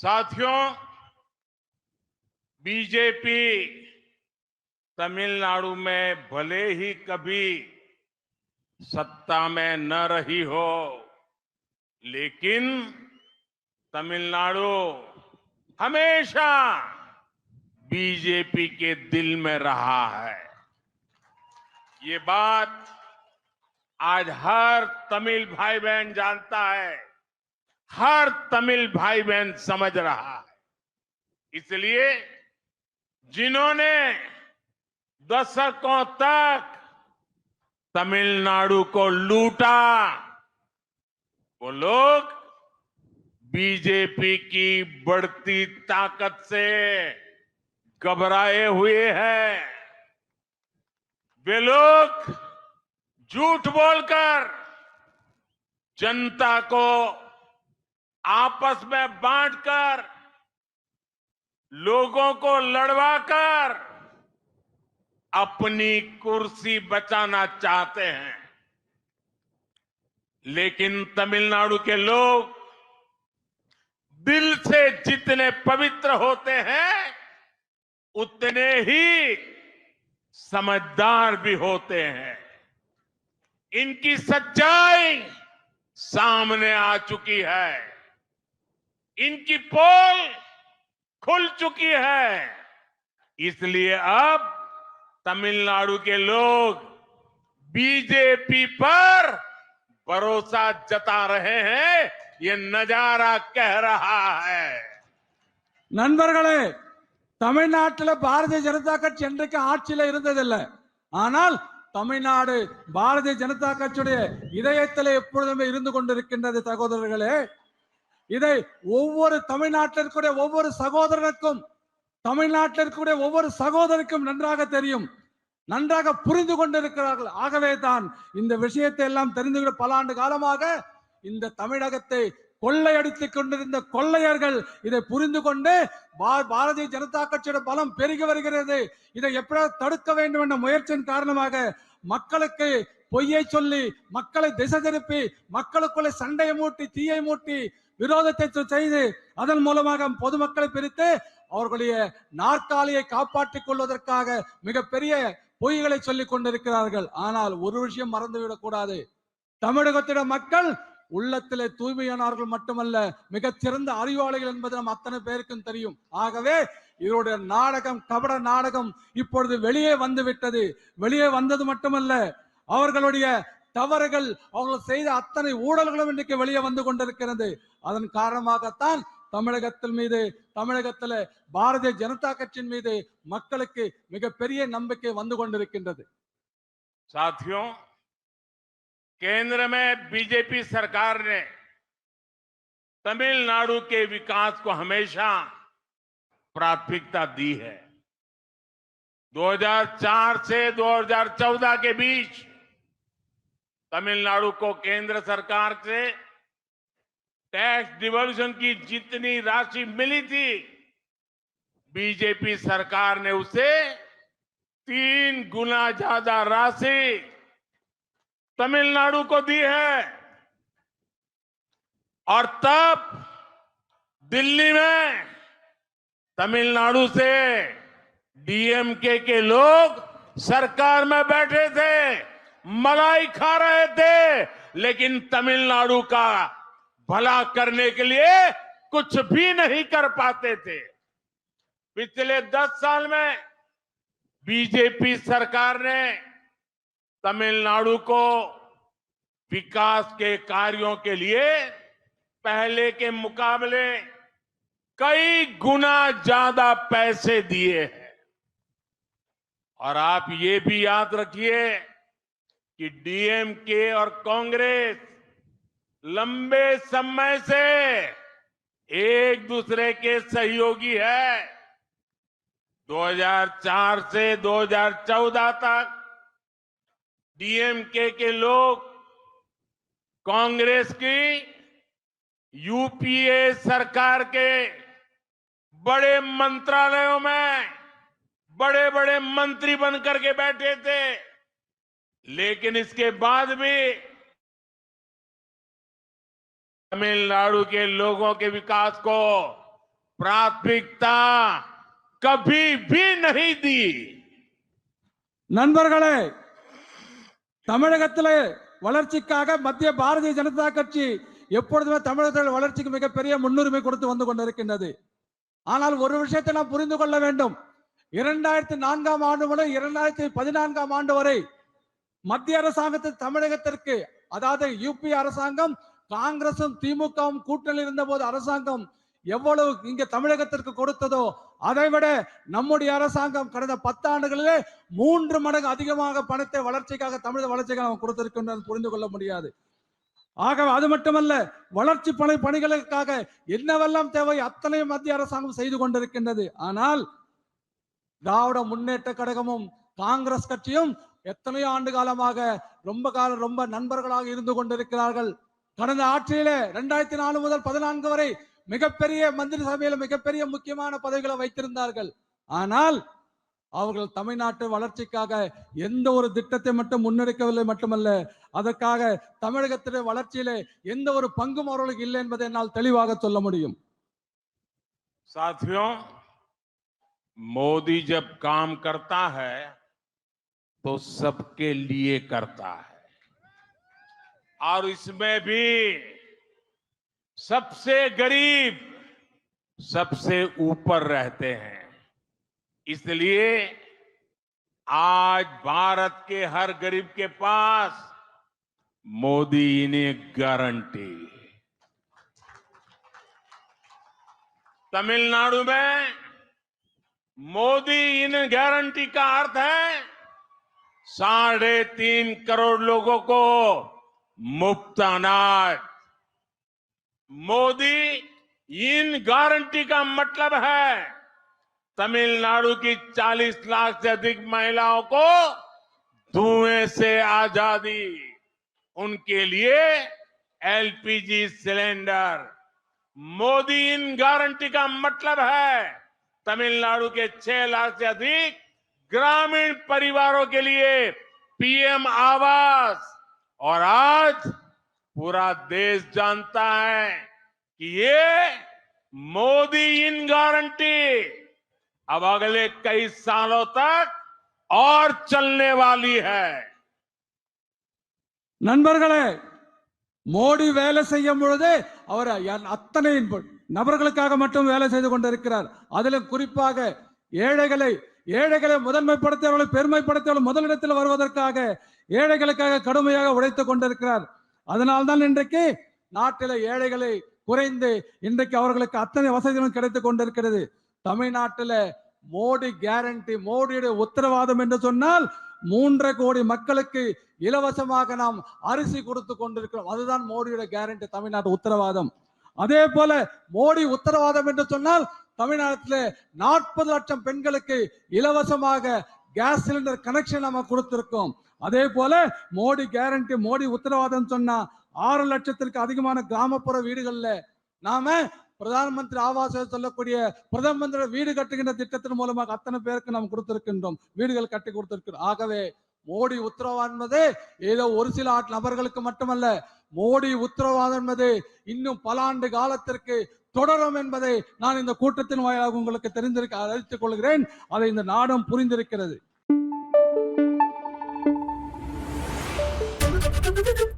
साथियों बीजेपी तमिलनाडु में भले ही कभी सत्ता में न रही हो लेकिन तमिलनाडु हमेशा बीजेपी के दिल में रहा है ये बात आज हर तमिल भाई बहन जानता है हर तमिल भाई बहन समझ रहा है इसलिए जिन्होंने दशकों तक तमिलनाडु को लूटा वो लोग बीजेपी की बढ़ती ताकत से घबराए हुए हैं वे लोग झूठ बोलकर जनता को आपस में बांटकर लोगों को लड़वाकर अपनी कुर्सी बचाना चाहते हैं लेकिन तमिलनाडु के लोग दिल से जितने पवित्र होते हैं उतने ही समझदार भी होते हैं इनकी सच्चाई सामने आ चुकी है इनकी पोल खुल चुकी है इसलिए अब तमिलनाडु के लोग बीजेपी पर भरोसा जता रहे हैं ये नजारा कह रहा है நண்பர்களே தமிழ்நாட்டில் பாரதிய ஜனதா கட்சி என்றைக்கு ஆட்சியில இருந்ததில்லை ஆனால் தமிழ்நாடு பாரதிய ஜனதா கட்சியுடைய இதயத்தில் எப்பொழுதுமே இருந்து கொண்டிருக்கின்றது சகோதரர்களே இதை ஒவ்வொரு தமிழ்நாட்டில் இருக்கக்கூடிய ஒவ்வொரு சகோதரனுக்கும் தமிழ்நாட்டில் இருக்கக்கூடிய ஒவ்வொரு சகோதரனுக்கும் நன்றாக தெரியும் நன்றாக புரிந்து கொண்டிருக்கிறார்கள் ஆகவே தான் இந்த விஷயத்தை எல்லாம் தெரிந்து பல ஆண்டு காலமாக இந்த தமிழகத்தை கொள்ளையடித்துக் கொண்டிருந்த கொள்ளையர்கள் இதை புரிந்து கொண்டு பாரதிய ஜனதா கட்சியோட பலம் பெருகி வருகிறது இதை எப்படியாவது தடுக்க வேண்டும் என்ற முயற்சியின் காரணமாக மக்களுக்கு பொய்யை சொல்லி மக்களை திசை திருப்பி மக்களுக்குள்ளே சண்டையை மூட்டி தீயை மூட்டி விரோதத்தை செய்து அதன் மூலமாக பொதுமக்களை பிரித்து அவர்களுடைய நாற்காலியை காப்பாற்றிக் கொள்வதற்காக மிகப்பெரிய பொய்களை சொல்லிக் கொண்டிருக்கிறார்கள் ஆனால் ஒரு விஷயம் மறந்துவிடக் கூடாது தமிழகத்திட மக்கள் உள்ளத்திலே தூய்மையானவர்கள் மட்டுமல்ல மிகச்சிறந்த அறிவாளிகள் என்பது நம் அத்தனை பேருக்கும் தெரியும் ஆகவே இவருடைய நாடகம் கபட நாடகம் இப்பொழுது வெளியே வந்து விட்டது வெளியே வந்தது மட்டுமல்ல அவர்களுடைய தவர்கள் அவர்கள் செய்து அத்தனை ஊடல்களும் इनके लिये வந்து கொண்டிருக்கிறது அதன் காரணமாக தான் தமிழகத்தில் மீது தமிழகத்திலே பாரதிய ஜனதா கட்சி மீது மக்களுக்கு மிக பெரிய நம்பிக்கை வந்து கொண்டிருக்கிறது சாத்தியம் केंद्र में बीजेपी सरकार ने तमिलनाडु के विकास को हमेशा प्राथमिकता दी है 2004 से 2014 के बीच तमिलनाडु को केंद्र सरकार से टैक्स डिवोल्यूशन की जितनी राशि मिली थी बीजेपी सरकार ने उसे तीन गुना ज्यादा राशि तमिलनाडु को दी है और तब दिल्ली में तमिलनाडु से डीएमके के लोग सरकार में बैठे थे मलाई खा रहे थे लेकिन तमिलनाडु का भला करने के लिए कुछ भी नहीं कर पाते थे पिछले दस साल में बीजेपी सरकार ने तमिलनाडु को विकास के कार्यों के लिए पहले के मुकाबले कई गुना ज्यादा पैसे दिए हैं और आप ये भी याद रखिए कि डीएमके और कांग्रेस लंबे समय से एक दूसरे के सहयोगी है 2004 से 2014 तक डीएमके के लोग कांग्रेस की यूपीए सरकार के बड़े मंत्रालयों में बड़े बड़े मंत्री बनकर के बैठे थे लेकिन इसके बाद भी तमिलनाडु के लोगों के विकास को प्राथमिकता कभी भी नहीं दी நண்பர்களே தமிழகத்திலே வளர்ச்சிக்காக மத்திய பாரதிய ஜனதா கட்சி எப்பொழுதுமே தமிழகத்தில் வளர்ச்சிக்கு மிகப்பெரிய முன்னுரிமை கொடுத்து வந்து கொண்டிருக்கின்றது ஆனால் ஒரு விஷயத்தை நாம் புரிந்து கொள்ள வேண்டும் இரண்டாயிரத்தி நான்காம் ஆண்டு முதல் இரண்டாயிரத்தி பதினான்காம் ஆண்டு வரை மத்திய அரசாங்கத்தில் தமிழகத்திற்கு அதாவது யூபி அரசாங்கம் காங்கிரசும் திமுகவும் கூட்டணி இருந்த போது அரசாங்கம் எவ்வளவு இங்க தமிழகத்திற்கு கொடுத்ததோ அதைவிட நம்முடைய அரசாங்கம் கடந்த பத்தாண்டுகளிலே மூன்று மடங்கு அதிகமாக பணத்தை வளர்ச்சிக்காக தமிழக வளர்ச்சிக்காக நாம் கொடுத்திருக்கின்றன புரிந்து கொள்ள முடியாது ஆகவே அது மட்டுமல்ல வளர்ச்சி பணி பணிகளுக்காக என்னவெல்லாம் தேவை அத்தனை மத்திய அரசாங்கம் செய்து கொண்டிருக்கின்றது ஆனால் திராவிட முன்னேற்ற கழகமும் காங்கிரஸ் கட்சியும் எத்தனை ஆண்டு காலமாக ரொம்ப காலம் ரொம்ப நண்பர்களாக இருந்து கொண்டிருக்கிறார்கள் கடந்த ஆட்சியில ரெண்டாயிரத்தி நாலு முதல் பதினான்கு வரை மிகப்பெரிய மந்திரி சபையில மிகப்பெரிய முக்கியமான பதவிகளை வைத்திருந்தார்கள் ஆனால் அவர்கள் தமிழ்நாட்டு வளர்ச்சிக்காக எந்த ஒரு திட்டத்தை மட்டும் முன்னெடுக்கவில்லை மட்டுமல்ல அதற்காக தமிழகத்தினுடைய வளர்ச்சியிலே எந்த ஒரு பங்கும் அவர்களுக்கு இல்லை என்பதை என்னால் தெளிவாக சொல்ல முடியும் மோதி मोदी जब काम तो सबके लिए करता है और इसमें भी सबसे गरीब सबसे ऊपर रहते हैं इसलिए आज भारत के हर गरीब के पास मोदी ने गारंटी तमिलनाडु में मोदी इन गारंटी का अर्थ है साढ़े तीन करोड़ लोगों को मुफ्त अनाज मोदी इन गारंटी का मतलब है तमिलनाडु की 40 लाख से अधिक महिलाओं को धुएं से आजादी उनके लिए एलपीजी सिलेंडर मोदी इन गारंटी का मतलब है तमिलनाडु के 6 लाख से अधिक ग्रामीण परिवारों के लिए पीएम आवास और आज पूरा देश जानता है कि ये मोदी इन गारंटी अब अगले कई सालों तक और चलने वाली है नंबरगले मोदी वेले से ये मुड़े और यार अत्तने इनपुट नंबरगले कागमट्टम वेले से जो कुंडल रख रहा अदले कुरीपा के ये डे गले ஏழைகளை முதன்மைப்படுத்தி அவர்களை முதலிடத்தில் வருவதற்காக ஏழைகளுக்காக கடுமையாக உழைத்துக் கொண்டிருக்கிறார் அதனால்தான் இன்றைக்கு நாட்டில ஏழைகளை குறைந்து இன்றைக்கு அவர்களுக்கு அத்தனை வசதிகளும் கிடைத்துக் கொண்டிருக்கிறது தமிழ்நாட்டில மோடி கேரண்டி மோடியுடைய உத்தரவாதம் என்று சொன்னால் மூன்றரை கோடி மக்களுக்கு இலவசமாக நாம் அரிசி கொடுத்து கொண்டிருக்கிறோம் அதுதான் மோடியோட கேரண்டி தமிழ்நாட்டு உத்தரவாதம் அதே போல மோடி உத்தரவாதம் என்று சொன்னால் தமிழ்நாட்டில் நாற்பது லட்சம் பெண்களுக்கு இலவசமாக கேஸ் சிலிண்டர் கனெக்ஷன் நம்ம கொடுத்திருக்கோம் அதே போல மோடி கேரண்டி மோடி உத்தரவாதம் சொன்னா ஆறு லட்சத்திற்கு அதிகமான கிராமப்புற வீடுகள்ல நாம பிரதான் மந்திரி ஆவாஸ் சொல்லக்கூடிய பிரதம மந்திர வீடு கட்டுகின்ற திட்டத்தின் மூலமாக அத்தனை பேருக்கு நாம் கொடுத்திருக்கின்றோம் வீடுகள் கட்டி கொடுத்திருக்கிறோம் ஆகவே மோடி உத்தரவான்மது ஏதோ ஒரு சில நபர்களுக்கு மட்டுமல்ல மோடி உத்தரவாதம் என்பது இன்னும் பல ஆண்டு காலத்திற்கு தொடரும் என்பதை நான் இந்த கூட்டத்தின் வாயிலாக உங்களுக்கு தெரிந்திருக்க அறிவித்துக் கொள்கிறேன் அதை இந்த நாடும் புரிந்திருக்கிறது